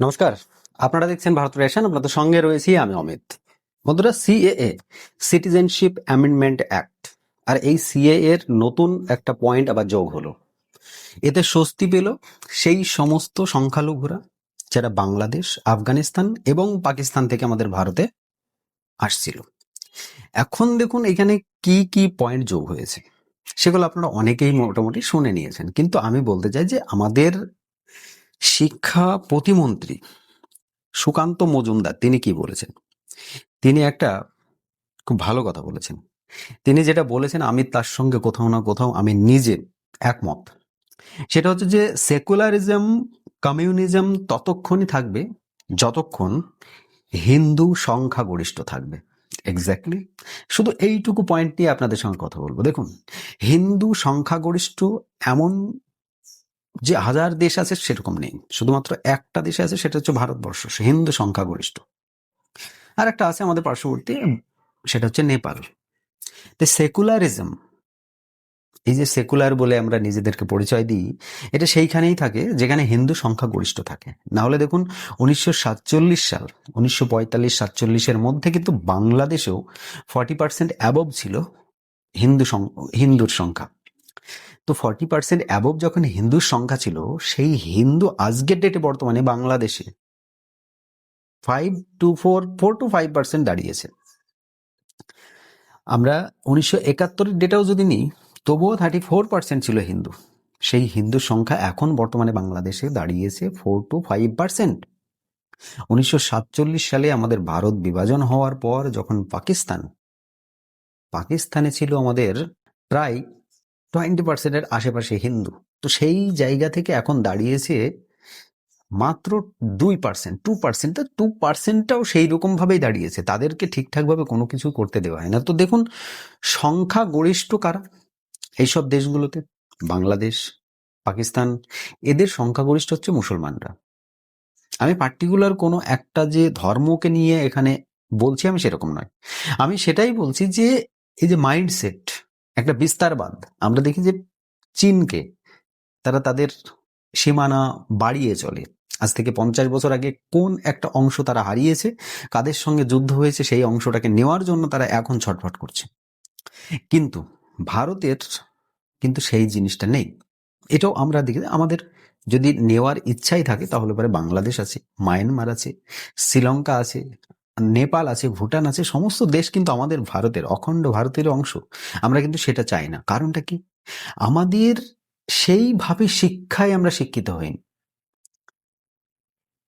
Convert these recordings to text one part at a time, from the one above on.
নমস্কার। আপনারা দেখছেন ভারত রেশন, আপনাদের সঙ্গে রয়েছি আমি অমিত। বন্ধুরা সিএএ সিটিজেনশিপ অ্যামেন্ডমেন্ট অ্যাক্ট আর এই সিএ এর নতুন একটা পয়েন্ট আবার যোগ হলো। এতে স্বস্তি পেল সেই সমস্ত সংখ্যালঘুরা, যারা বাংলাদেশ, আফগানিস্তান এবং পাকিস্তান থেকে আমাদের ভারতে আসছিল। এখন দেখুন এখানে কি কি পয়েন্ট যোগ হয়েছে, সেগুলো আপনারা অনেকেই মোটামুটি শুনে নিয়েছেন। কিন্তু আমি বলতে চাই যে আমাদের শিক্ষা প্রতিমন্ত্রী সুকান্ত মজুমদার, তিনি কি বলেছেন? তিনি একটা খুব ভালো কথা বলেছেন। তিনি যেটা বলেছেন, আমি তার সঙ্গে কোথাও না কোথাও আমি নিজে একমত। সেটা হচ্ছে যে সেকুলারিজম কমিউনিজম ততক্ষণই থাকবে যতক্ষণ হিন্দু সংখ্যাগরিষ্ঠ থাকবে। এক্স্যাক্টলি শুধু এইটুকু পয়েন্ট নিয়ে আপনাদের সঙ্গে কথা বলব। দেখুন, হিন্দু সংখ্যাগরিষ্ঠ এমন যে হাজার দেশ আছে সেরকম নেই। শুধুমাত্র একটা দেশে আছে, সেটা হচ্ছে ভারতবর্ষ। হিন্দু সংখ্যাগরিষ্ঠ। আর একটা আছে আমাদের পার্শ্ববর্তী, সেটা হচ্ছে নেপাল। তো সেকুলারিজম এই যে সেকুলার বলে আমরা নিজেদেরকে পরিচয় দিই, এটা সেইখানেই থাকে যেখানে হিন্দু সংখ্যাগরিষ্ঠ থাকে। না হলে দেখুন, উনিশশো সাতচল্লিশ সাল, উনিশশো পঁয়তাল্লিশ সাতচল্লিশের মধ্যে কিন্তু বাংলাদেশেও ফর্টি পার্সেন্ট অ্যাবভ ছিল হিন্দু হিন্দুর সংখ্যা। তো ফর্টি পার্সেন্ট অ্যাবভ যখন হিন্দুর সংখ্যা ছিল, সেই হিন্দু আজকের ডেটে বর্তমানে বাংলাদেশে five two four four two five percent দাঁড়িয়েছে। আমরা উনিশশো একাত্তরের ডেটাও যদি নিই, তবুও থার্টি ফোর পার্সেন্ট ছিল হিন্দু। সেই হিন্দুর সংখ্যা এখন বর্তমানে বাংলাদেশে দাঁড়িয়েছে ফোর টু ফাইভ পার্সেন্ট উনিশশো সাতচল্লিশ সালে আমাদের ভারত বিভাজন হওয়ার পর যখন পাকিস্তান, পাকিস্তানে ছিল আমাদের প্রায় টোয়েন্টি পার্সেন্টের আশেপাশে হিন্দু। তো সেই জায়গা থেকে এখন দাঁড়িয়েছে মাত্র দুই পার্সেন্ট টু পার্সেন্ট তা টু পার্সেন্টটাও সেই রকমভাবেই দাঁড়িয়েছে। তাদেরকে ঠিকঠাকভাবে কোনো কিছু করতে দেওয়া হয় না। তো দেখুন সংখ্যা গরিষ্ঠ কারা? এইসব দেশগুলোতে, বাংলাদেশ, পাকিস্তান, এদের সংখ্যাগরিষ্ঠ হচ্ছে মুসলমানরা। আমি পার্টিকুলার কোনো একটা যে ধর্মকে নিয়ে এখানে বলছি আমি সেরকম নয়। আমি সেটাই বলছি যে, এই যে মাইন্ডসেট একটা বিস্তারবাদ। আমরা দেখি যে চীনকে তারা তাদের সীমানা বাড়িয়ে চলে। আজ থেকে পঞ্চাশ বছর আগে কোন একটা অংশ তারা হারিয়েছে, কাদের সঙ্গে যুদ্ধ হয়েছে সেই অংশটাকে নেওয়ার জন্য তারা এখন ছটফট করছে। কিন্তু ভারতের কিন্তু সেই জিনিসটা নেই। এটাও আমরা দেখি আমাদের যদি নেওয়ার ইচ্ছাই থাকে তাহলে পরে বাংলাদেশ আছে, মায়ানমার আছে, শ্রীলঙ্কা আছে নেপাল আছে, ভুটান আছে, সমস্ত দেশ কিন্তু আমাদের ভারতের, অখণ্ড ভারতের অংশ। আমরা কিন্তু সেটা চাই না। কারণটা কি? আমাদের সেইভাবে শিক্ষায় আমরা শিক্ষিত হইনি।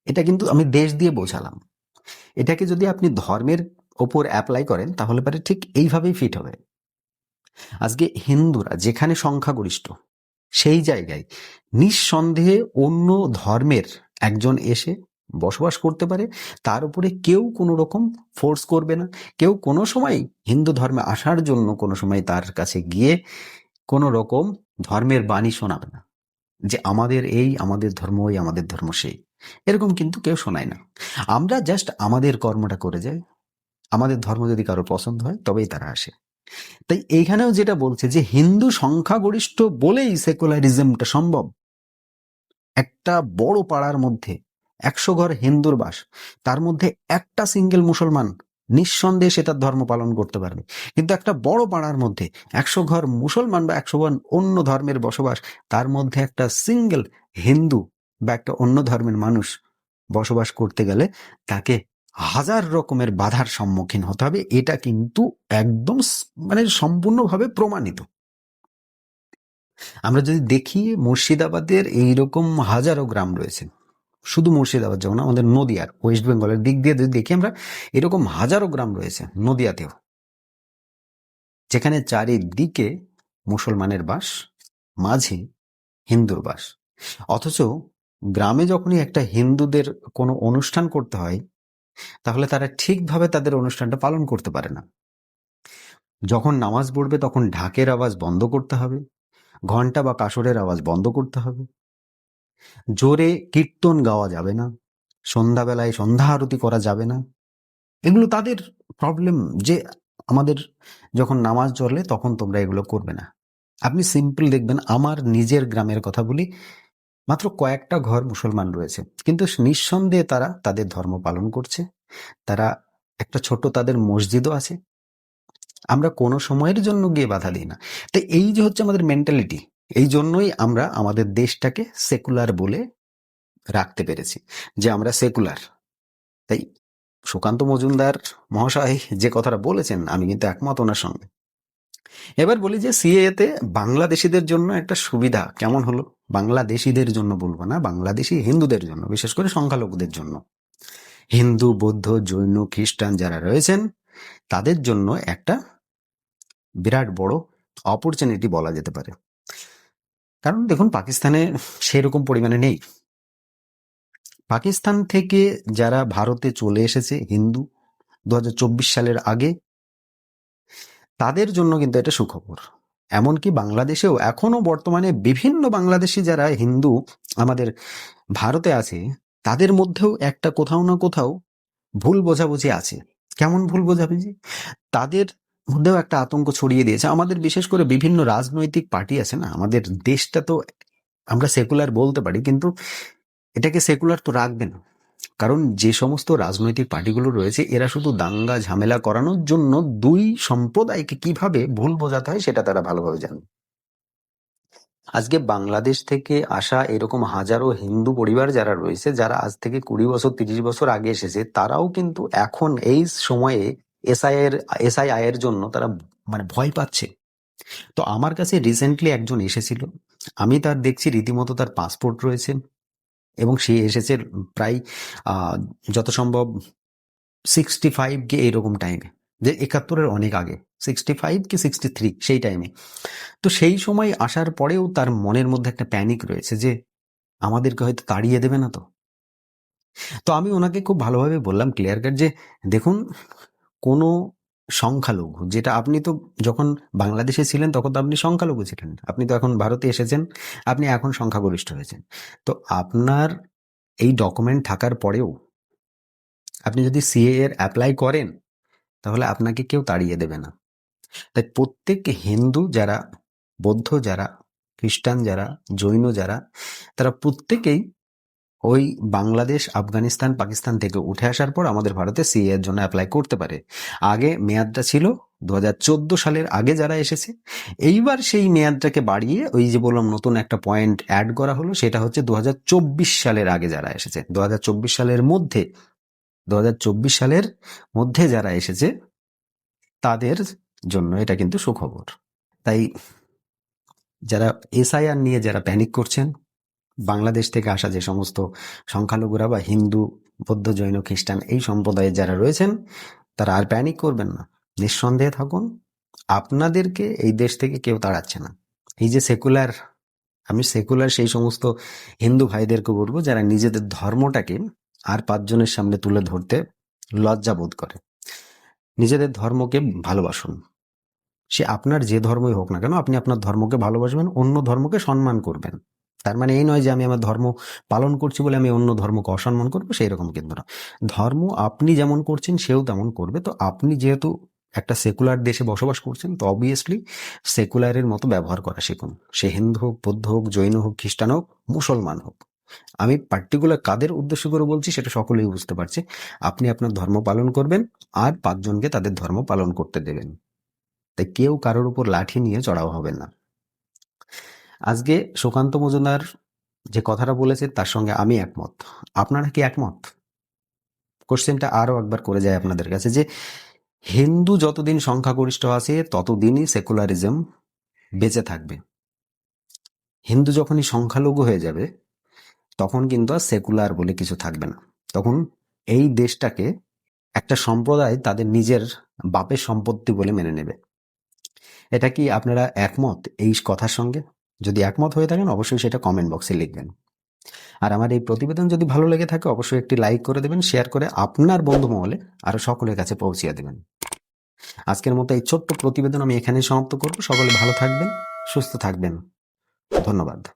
এটা কিন্তু আমি দেশ দিয়ে বোঝালাম। এটাকে যদি আপনি ধর্মের ওপর অ্যাপ্লাই করেন, তাহলে পরে ঠিক এইভাবেই ফিট হবে। আজকে হিন্দুরা যেখানে সংখ্যাগরিষ্ঠ, সেই জায়গায় নিঃসন্দেহে অন্য ধর্মের একজন এসে বসবাস করতে পারে, তার উপরে কেউ কোনো রকম ফোর্স করবে না। কেউ কোনো সময় হিন্দু ধর্মে আসার জন্য কোনো সময় তার কাছে গিয়ে কোনো রকম ধর্মের বাণী শোনাবে না। যে আমাদের এই, আমাদের ধর্ম ওই, আমাদের ধর্ম সেই। এরকম কিন্তু কেউ শোনায় না। আমরা জাস্ট আমাদের কর্মটা করে যাই। আমাদের ধর্ম যদি কারও পছন্দ হয়, তবেই তারা আসে। তাই এইখানেও যেটা বলছে যে হিন্দু সংখ্যাগরিষ্ঠ বলেই সেকুলারিজমটা সম্ভব। একটা বড় পাড়ার মধ্যে একশো ঘর হিন্দুর বাস, তার মধ্যে একটা সিঙ্গেল মুসলমান, নিঃসন্দেহে সে তার ধর্ম পালন করতে পারবে। কিন্তু একটা বড় পাড়ার মধ্যে একশো ঘর মুসলমান বা একশো ঘর অন্য ধর্মের বসবাস, তার মধ্যে একটা সিঙ্গেল হিন্দু বা একটা অন্য ধর্মের মানুষ বসবাস করতে গেলে তাকে হাজার রকমের বাধার সম্মুখীন হতে হবে, এটা কিন্তু একদম মানে সম্পূর্ণভাবে প্রমাণিত। আমরা যদি দেখি, মুর্শিদাবাদের এইরকম হাজারো গ্রাম রয়েছে। শুধু মুর্শিদাবাদ যেমন আমাদের নদিয়ার ওয়েস্ট বেঙ্গলের দিক দিয়ে যদি দেখি আমরা, এরকম হাজারো গ্রাম রয়েছে নদিয়াতেও। যেখানে চারিদিকে মুসলমানের বাস, মাঝে হিন্দুর বাস। অথচ গ্রামে যখনই একটা হিন্দুদের কোনো অনুষ্ঠান করতে হয়, তাহলে তারা ঠিকভাবে তাদের অনুষ্ঠানটা পালন করতে পারে না। যখন নামাজ পড়বে তখন ঢাকের আওয়াজ বন্ধ করতে হবে ঘণ্টা বা কাসরের আওয়াজ বন্ধ করতে হবে। জোরে কীর্তন গাওয়া যাবে না, সন্ধ্যাবেলায় সন্ধ্যা আরতি করা যাবে না। এগুলো তাদের প্রবলেম যে আমাদের যখন নামাজ চলে তখন তোমরা এগুলো করবে না। আপনি সিম্পল দেখবেন, আমার নিজের গ্রামের কথা বলি, মাত্র কয়েকটা ঘর মুসলমান রয়েছে। কিন্তু নিঃসন্দেহে তারা তাদের ধর্ম পালন করছে, তারা একটা ছোট তাদের মসজিদও আছে। আমরা কোনো সময়ের জন্য গিয়ে বাধা দিই না। তো এই যে হচ্ছে আমাদের মেন্টালিটি এই জন্যই আমরা আমাদের দেশটাকে সেকুলার বলে রাখতে পেরেছি যে আমরা সেকুলার। তাই সুকান্ত মজুমদার মহাশয় যে কথাটা বলেছেন, আমি কিন্তু একমত ওনার সঙ্গে। এবার বলি যে সিএতে বাংলাদেশিদের জন্য একটা সুবিধা কেমন হলো? বাংলাদেশিদের জন্য বলব না, বাংলাদেশি হিন্দুদের জন্য, বিশেষ করে সংখ্যালঘুদের জন্য। হিন্দু, বৌদ্ধ, জৈন, খ্রিস্টান যারা রয়েছেন, তাদের জন্য একটা বিরাট বড় অপরচুনিটি বলা যেতে পারে। কারণ দেখুন, পাকিস্তানে সেরকম পরিমাণে নেই। পাকিস্তান থেকে যারা ভারতে চলে এসেছে, হিন্দু দু হাজার চব্বিশ সালের আগে, তাদের জন্য কিন্তু এটা সুখবর। এমনকি বাংলাদেশেও এখনও বর্তমানে বিভিন্ন বাংলাদেশি যারা হিন্দু আমাদের ভারতে আছে, তাদের মধ্যেও একটা কোথাও না কোথাও ভুল বোঝাবুঝি আছে। কেমন ভুল বোঝাবুঝি? তাদের মধ্যেও একটা আতঙ্ক ছড়িয়ে দিয়েছে। আমাদের বিশেষ করে বিভিন্ন রাজনৈতিক পার্টি আছে না, আমাদের দেশটা তো আমরা সেকুলার বলতে পারি, কিন্তু এটাকে সেকুলার তো রাখবে না। কারণ যে সমস্ত রাজনৈতিক পার্টিগুলো রয়েছে, এরা শুধু দাঙ্গা ঝামেলা করানোর জন্য দুই সম্প্রদায়কে কীভাবে ভুল বোঝাতে হয় সেটা তারা ভালোভাবে জানে। আজকে বাংলাদেশ থেকে আসা এরকম হাজারো হিন্দু পরিবার যারা রয়েছে, যারা আজ থেকে কুড়ি বছর, তিরিশ বছর আগে এসেছে, তারাও কিন্তু এখন এই সময়ে এসআই এর এসআইআই এর জন্য তারা মানে ভয় পাচ্ছে। তো আমার কাছে রিসেন্টলি একজন এসেছিল। আমি তার দেখছি রীতিমতো তার পাসপোর্ট রয়েছে এবং সে এসেছে প্রায় যত সম্ভব সিক্সটি ফাইভ কি এরকম টাইমে যে একাত্তরের অনেক আগে সিক্সটি ফাইভ কি সিক্সটি থ্রি সেই টাইমে তো সেই সময় আসার পরেও তার মনের মধ্যে একটা প্যানিক রয়েছে যে আমাদেরকে হয়তো তাড়িয়ে দেবে না তো। তো আমি ওনাকে খুব ভালোভাবে বললাম ক্লিয়ার কাট যে, দেখুন কোনো সংখ্যালঘু, যেটা আপনি তো যখন বাংলাদেশে ছিলেন তখন তো আপনি সংখ্যালঘু ছিলেন। আপনি তো এখন ভারতে এসেছেন, আপনি এখন সংখ্যাগরিষ্ঠ হয়েছেন। তো আপনার এই ডকুমেন্ট থাকার পরেও আপনি যদি সিএ এর অ্যাপ্লাই করেন, তাহলে আপনাকে কেউ তাড়িয়ে দেবে না। তাই প্রত্যেক হিন্দু যারা, বৌদ্ধ যারা, খ্রিস্টান যারা, জৈন যারা, তারা প্রত্যেকেই ওই বাংলাদেশ, আফগানিস্তান, পাকিস্তান থেকে উঠে আসার পর আমাদের ভারতে সিএ এর জন্য অ্যাপ্লাই করতে পারে। আগে মেয়াদটা ছিল দু হাজার চোদ্দ সালের আগে যারা এসেছে, এইবার সেই মেয়াদটাকে বাড়িয়ে ওই যে বললাম নতুন একটা পয়েন্ট অ্যাড করা হলো, সেটা হচ্ছে দু হাজার চব্বিশ সালের আগে যারা এসেছে। দু হাজার চব্বিশ সালের মধ্যে দু হাজার চব্বিশ সালের মধ্যে যারা এসেছে, তাদের জন্য এটা কিন্তু সুখবর। তাই যারা এসআইআর নিয়ে যারা প্যানিক করছেন বাংলাদেশ থেকে আসা যে সমস্ত সংখ্যালঘুরা বা হিন্দু, বৌদ্ধ, জৈন, খ্রিস্টান এই সম্প্রদায়ে যারা রয়েছেন, তারা আর প্যানিক করবেন না। নিঃসন্দেহে থাকুন, আপনাদেরকে এই দেশ থেকে কেউ তাড়াচ্ছে না। এই যে সেকুলার আমি সেকুলার সেই সমস্ত হিন্দু ভাইদেরকে বলব, যারা নিজেদের ধর্মটাকে আর পাঁচজনের সামনে তুলে ধরতে লজ্জা বোধ করে। নিজেদের ধর্মকে ভালোবাসুন। সে আপনার যে ধর্মই হোক না কেন, আপনি আপনার ধর্মকে ভালোবাসবেন, অন্য ধর্মকে সম্মান করবেন। তার মানে এই নয় যে আমি আমার ধর্ম পালন করছি বলে আমি অন্য ধর্মকে অসম্মান করব সেই রকম কিন্তু না। ধর্ম আপনি যেমন করছেন, সেও তেমন করবে। তো আপনি যেহেতু একটা সেকুলার দেশে বসবাস করছেন, তো অবভিয়াসলি সেকুলারের মতো ব্যবহার করা শিখুন। সে হিন্দু হোক, বৌদ্ধ হোক, জৈন হোক, খ্রিস্টান হোক, মুসলমান হোক। আমি পার্টিকুলার কাদের উদ্দেশ্য করে বলছি সেটা সকলেই বুঝতে পারছে। আপনি আপনার ধর্ম পালন করবেন আর পাঁচজনকে তাদের ধর্ম পালন করতে দেবেন। তাই কেউ কারোর উপর লাঠি নিয়ে চড়াও হবেন না। আজকে সুকান্ত মজুমদার যে কথাটা বলেছে, তার সঙ্গে আমি একমত। আপনারা কি একমত? কোশ্চেনটা আরও একবার করে যায় আপনাদের কাছে যে, হিন্দু যতদিন সংখ্যাগরিষ্ঠ আছে, ততদিনই সেকুলারিজম বেঁচে থাকবে। হিন্দু যখনই সংখ্যালঘু হয়ে যাবে, তখন কিন্তু আর সেকুলার বলে কিছু থাকবে না। তখন এই দেশটাকে একটা সম্প্রদায় তাদের নিজের বাপের সম্পত্তি বলে মেনে নেবে। এটা কি আপনারা একমত এই কথার সঙ্গে? যদি একমত হয়ে থাকেন, অবশ্যই সেটা কমেন্ট বক্সে লিখবেন। আর আমার এই প্রতিবেদন যদি ভালো লেগে থাকে, অবশ্যই একটি লাইক করে দেবেন শেয়ার করে আপনার বন্ধু মহলে আরও সকলের কাছে পৌঁছিয়ে দেবেন। আজকের মতো এই ছোট্ট প্রতিবেদন আমি এখানে সমাপ্ত করব। সকলে ভালো থাকবেন, সুস্থ থাকবেন। ধন্যবাদ।